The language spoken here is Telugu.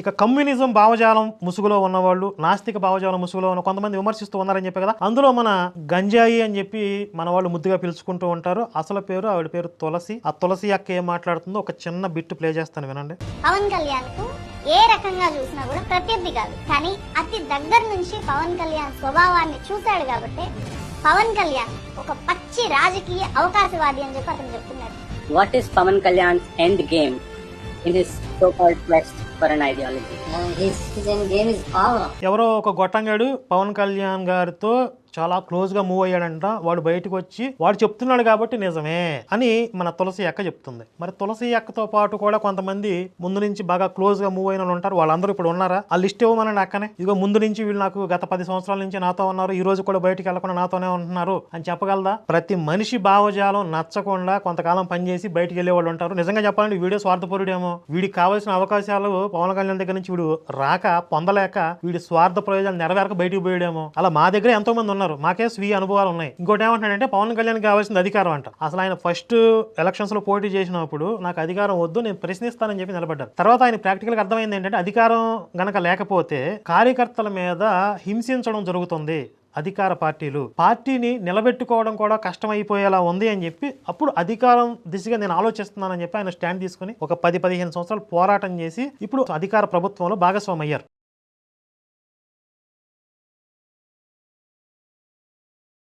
ఇక కమ్యూనిజం భావజాలం ముసుగులో ఉన్నవాళ్ళు నాస్తిక భావజాలం ముసుగులో ఉన్న కొంతమంది విమర్శిస్తూ ఉన్నారని చెప్పి కదా అందులో మన గంజాయి అని చెప్పి మన వాళ్ళు ముద్దుగా పిలుచుకుంటూ ఉంటారు. అసలు పేరు ఆవిడ పేరు తులసి. ఆ తులసి అక్క ఏం మాట్లాడుతుందో ఒక చిన్న బిట్ ప్లే చేస్తాను వినండి. పవన్ కళ్యాణ్కు ఏ రకంగా చూసినా కూడా ప్రత్యర్థి కాదు. కానీ అతి దగ్గర నుంచి పవన్ కళ్యాణ్ స్వభావాన్ని చూశాడు కాబట్టి పవన్ కళ్యాణ్ ఒక పచ్చి రాజకీయ అవకాశవాది అని చెప్పి అతను చెప్తున్నాడు. What is Pavan Kalyan's end game? In so called quest ఎవరో ఒక గొట్టంగాడు పవన్ కళ్యాణ్ గారితో చాలా క్లోజ్గా మూవ్ అయ్యాడంట. వాడు బయటకు వచ్చి వాడు చెప్తున్నాడు కాబట్టి నిజమే అని మన తులసి అక్క చెప్తుంది. మరి తులసి అక్కతో పాటు కూడా కొంతమంది ముందు నుంచి బాగా క్లోజ్గా మూవ్ అయిన వాళ్ళు ఉంటారు. వాళ్ళందరూ ఇప్పుడు ఉన్నారా? ఆ లిస్ట్ ఇవ్వమనండి అక్కనే. ఇదిగో ముందు నుంచి వీళ్ళు నాకు గత పది సంవత్సరాల నుంచి నాతో ఉన్నారు. ఈ రోజు కూడా బయటికి వెళ్ళకుండా నాతోనే ఉంటున్నారు అని చెప్పగలదా? ప్రతి మనిషి భావజాలం నచ్చకుండా కొంతకాలం పనిచేసి బయటికి వెళ్ళే వాళ్ళు ఉంటారు. నిజంగా చెప్పాలంటే వీడియో స్వార్థపరుడేమో. వీడికి కావాల్సిన అవకాశాలు పవన్ కళ్యాణ్ దగ్గర నుంచి వీడు రాక పొందలేక వీడి స్వార్థ ప్రయోజనాలు నెరవేరక బయటికి పోయాడేమో. అలా మా దగ్గర ఎంతో మంది ఉన్నారు. మాకే స్వీయ అనుభవాలు ఉన్నాయి. ఇంకోటి ఏమంటాడంటే పవన్ కళ్యాణ్ కావాల్సింది అధికారం అంట. అసలు ఆయన ఫస్ట్ ఎలక్షన్స్లో పోటీ చేసినప్పుడు నాకు అధికారం వద్దు నేను ప్రశ్నిస్తానని చెప్పి నిలబడ్డారు. తర్వాత ఆయన ప్రాక్టికల్గా అర్థమైంది ఏంటంటే అధికారం గనక లేకపోతే కార్యకర్తల మీద హింసించడం జరుగుతుంది అధికార పార్టీలు. పార్టీని నిలబెట్టుకోవడం కూడా కష్టమైపోయేలా ఉంది అని చెప్పి అప్పుడు అధికారం దిశగా నేను ఆలోచిస్తున్నానని చెప్పి ఆయన స్టాండ్ తీసుకుని ఒక పది పదిహేను సంవత్సరాలు పోరాటం చేసి ఇప్పుడు అధికార ప్రభుత్వంలో భాగస్వామయ్యారు.